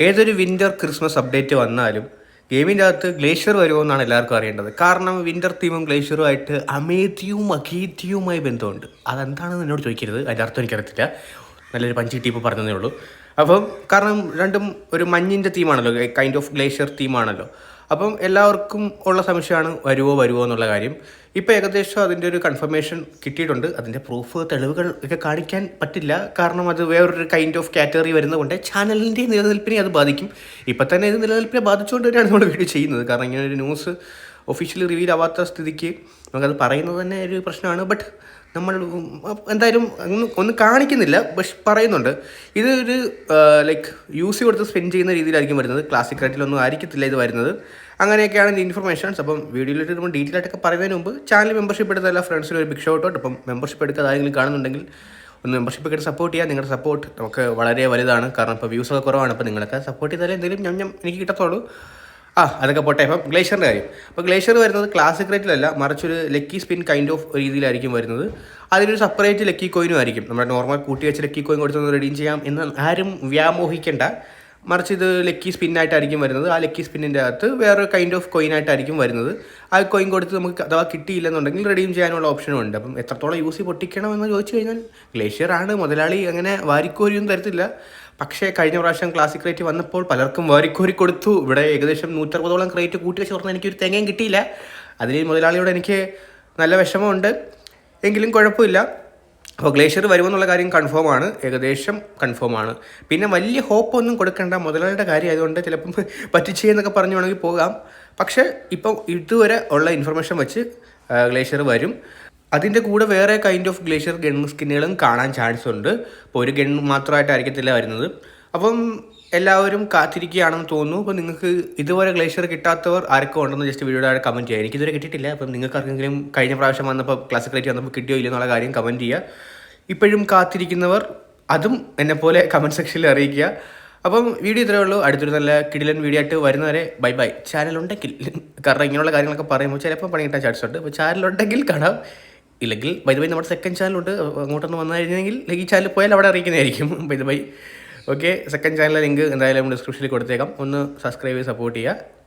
ഏതൊരു winter Christmas update വന്നാലും ഗെയിമിന്റെ അകത്ത് ഗ്ലേഷ്യർ വരുമോ എന്നാണ് എല്ലാവർക്കും അറിയേണ്ടത്. കാരണം വിന്റർ തീമും ഗ്ലേഷ്യറുമായിട്ട് അമേദ്യവും അഗേദ്യവുമായി ബന്ധമുണ്ട്. അതെന്താണെന്ന് എന്നോട് ചോദിക്കരുത്. അതിന്റെ അർത്ഥം എനിക്കറിയത്തില്ല. നല്ലൊരു പഞ്ച് ടീപ്പ് പറഞ്ഞതേ ഉള്ളൂ. അപ്പം കാരണം രണ്ടും ഒരു മഞ്ഞിന്റെ തീമാണല്ലോ കൈൻഡ് ഓഫ് ഗ്ലേഷ്യർ തീമാണല്ലോ അപ്പം എല്ലാവർക്കും ഉള്ള സംശയമാണ് വരുമോ വരുമോ എന്നുള്ള കാര്യം. ഇപ്പോൾ ഏകദേശം അതിന്റെ ഒരു കൺഫർമേഷൻ കിട്ടിയിട്ടുണ്ട്. അതിന്റെ പ്രൂഫ് തെളിവുകൾ ഒക്കെ കാണിക്കാൻ പറ്റില്ല. കാരണം അത് വേറൊരു കൈൻഡ് ഓഫ് കാറ്റഗറി വരുന്നതുകൊണ്ട് ചാനലിന്റെ നിലനിൽപ്പിനെ അത് ബാധിക്കും. ഇപ്പം തന്നെ ഇത് നിലനിൽപ്പിനെ ബാധിച്ചുകൊണ്ട് തന്നെയാണ് നമ്മൾ വീഡിയോ ചെയ്യുന്നത്. കാരണം ഇങ്ങനെ ഒരു ന്യൂസ് ഒഫീഷ്യലി റിവീൽ ആവാത്ത സ്ഥിതിക്ക് നമുക്കത് പറയുന്നത് തന്നെ ഒരു പ്രശ്നമാണ്. ബട്ട് നമ്മൾ എന്തായാലും ഒന്ന് കാണിക്കുന്നില്ല. പക്ഷെ പറയുന്നുണ്ട്. ഇത് ഒരു ലൈക്ക് യൂസ് കൊടുത്ത് സ്പെൻഡ് ചെയ്യുന്ന രീതിയിലായിരിക്കും വരുന്നത്. ക്ലാസിക് റൈറ്റിലൊന്നും ആയിരിക്കത്തില്ല ഇത് വരുന്നത്. അങ്ങനെയൊക്കെയാണ് ഇൻഫർമേഷൻസ് അപ്പം വീഡിയോയിലിട്ട് നമ്മൾ ഡീറ്റെയിൽ ആയിട്ടൊക്കെ പറയുന്നതിന് മുമ്പ് ചാനൽ മെമ്പർഷിപ്പ് എടുത്ത എല്ലാ ഫ്രണ്ട്സിനും ഒരു ബിഗ് ഷോട്ട് ഔട്ട് അപ്പം മെമ്പർഷിപ്പ് എടുക്കാതെ ആരെങ്കിലും കാണുന്നുണ്ടെങ്കിൽ ഒന്ന് മെമ്പർഷിപ്പ് ഒക്കെ സപ്പോർട്ട് ചെയ്യുക. നിങ്ങളുടെ സപ്പോർട്ട് നമുക്ക് വളരെ വലുതാണ്. കാരണം ഇപ്പോൾ വ്യൂസൊക്കെ കുറവാണ്. അപ്പോൾ നിങ്ങളൊക്കെ സപ്പോർട്ട് ചെയ്താലേ എന്തെങ്കിലും ഞാൻ എനിക്ക് കിട്ടത്തുള്ളൂ. ആ അതൊക്കെ പോട്ടെ. ഇപ്പം ഗ്ലേഷ്യറിന്റെ കാര്യം. അപ്പോൾ ഗ്ലേഷ്യർ വരുന്നത് ക്ലാസിക് റേറ്റിലല്ല മറിച്ചൊരു ലക്കി സ്പിൻ കൈൻഡ് ഓഫ് രീതിയിലായിരിക്കും വരുന്നത്. അതിനൊരു സെപ്പറേറ്റ് ലക്കി കോയിനും ആയിരിക്കും. നമ്മുടെ നോർമൽ കൂട്ടി വെച്ച് ലക്കി കോയിൻ കൊടുത്തൊന്ന് റെഡീം ചെയ്യാം എന്ന് ആരും വ്യാമോഹിക്കേണ്ട. മറിച്ച് ഇത് ലക്കി സ്പിന്നായിട്ടായിരിക്കും വരുന്നത്. ആ ലക്കി സ്പിന്നിന്റെ അകത്ത് വേറെ കൈൻഡ് ഓഫ് കോയിൻ ആയിട്ടായിരിക്കും വരുന്നത്. ആ കോയിൻ കൊടുത്ത് നമുക്ക് അഥവാ കിട്ടിയില്ലെന്നുണ്ടെങ്കിൽ റെഡീം ചെയ്യാനുള്ള ഓപ്ഷനും ഉണ്ട്. അപ്പം എത്രത്തോളം യൂസ് പൊട്ടിക്കണം എന്ന് ചോദിച്ചു കഴിഞ്ഞാൽ ഗ്ലേഷ്യർ ആണ് മുതലാളി അങ്ങനെ വാരിക്കോരിയൊന്നും തരത്തില്ല. പക്ഷേ കഴിഞ്ഞ പ്രാവശ്യം ക്ലാസിക് റേറ്റ് വന്നപ്പോൾ പലർക്കും വാരിക്കോരി കൊടുത്തു. ഇവിടെ ഏകദേശം നൂറ്ററുപതോളം ക്രേറ്റ് കൂട്ടി വെച്ച് പറഞ്ഞാൽ എനിക്കൊരു തേങ്ങയും കിട്ടിയില്ല. അതിൽ മുതലാളിയോട് എനിക്ക് നല്ല വിഷമമുണ്ട്. എങ്കിലും കുഴപ്പമില്ല. അപ്പോൾ ഗ്ലേഷ്യർ വരുമെന്നുള്ള കാര്യം കൺഫേം ആണ്. ഏകദേശം കൺഫേം ആണ്. പിന്നെ വലിയ ഹോപ്പ് ഒന്നും കൊടുക്കേണ്ട. മുതലാളിയുടെ കാര്യം ആയതുകൊണ്ട് ചിലപ്പം പറ്റിച്ചെന്നൊക്കെ പറഞ്ഞു വേണമെങ്കിൽ പോകാം. പക്ഷേ ഇപ്പം ഇതുവരെ ഉള്ള ഇൻഫർമേഷൻ വെച്ച് ഗ്ലേഷ്യർ വരും. അതിന്റെ കൂടെ വേറെ കൈൻഡ് ഓഫ് ഗ്ലേഷ്യർ ഗൺ സ്കിന്നുകളും കാണാൻ ചാൻസ് ഉണ്ട്. ഇപ്പോൾ ഒരു ഗൺ മാത്രമായിട്ടായിരിക്കത്തില്ല വരുന്നത്. അപ്പം എല്ലാവരും കാത്തിരിക്കുകയാണെന്ന് തോന്നുന്നു. അപ്പോൾ നിങ്ങൾക്ക് ഇതുവരെ ഗ്ലേഷ്യർ കിട്ടാത്തവർ ആരൊക്കെ ഉണ്ടെന്ന് ജസ്റ്റ് വീഡിയോയുടെ കമന്റ് ചെയ്യുക. എനിക്കിതുവരെ കിട്ടിയിട്ടില്ല. അപ്പം നിങ്ങൾക്ക് ആർക്കെങ്കിലും കഴിഞ്ഞ പ്രാവശ്യം വന്നപ്പോൾ ക്ലാസ് റേറ്റ് വന്നപ്പോൾ കിട്ടിയോ ഇല്ലയോ എന്നുള്ള കാര്യം കമന്റ് ചെയ്യുക. ഇപ്പോഴും കാത്തിരിക്കുന്നവർ അതും എന്നെപ്പോലെ പോലെ കമന്റ് സെക്ഷനിൽ അറിയിക്കുക. അപ്പം വീഡിയോ ഇത്രയേ ഉള്ളൂ. അടുത്തൊരു നല്ല കിടിലൻ വീഡിയോ ആയിട്ട് വരുന്നവരെ ബൈ ബൈ ചാനലുണ്ടെങ്കിൽ കാരണം ഇങ്ങനെയുള്ള കാര്യങ്ങളൊക്കെ പറയുമ്പോൾ ചിലപ്പോൾ പണി കിട്ടാൻ ചാൻസ് ഉണ്ട്. അപ്പോൾ ചാനലുണ്ടെങ്കിൽ കാണാം. ഇല്ലെങ്കിൽ ബൈ ബൈ നമ്മുടെ സെക്കൻഡ് ചാനലുണ്ട് അങ്ങോട്ടൊന്ന് വന്നു കഴിഞ്ഞെങ്കിൽ ഈ ചാനൽ പോയാൽ അവിടെ അറിയിക്കുന്നതായിരിക്കും. ബൈ ബൈ ഓക്കെ സെക്കൻഡ് ചാനലിലെ ലിങ്ക് എന്തായാലും ഡിസ്ക്രിപ്ഷനിൽ കൊടുത്തേക്കാം. ഒന്ന് സബ്സ്ക്രൈബ് ചെയ്ത് സപ്പോർട്ട് ചെയ്യുക.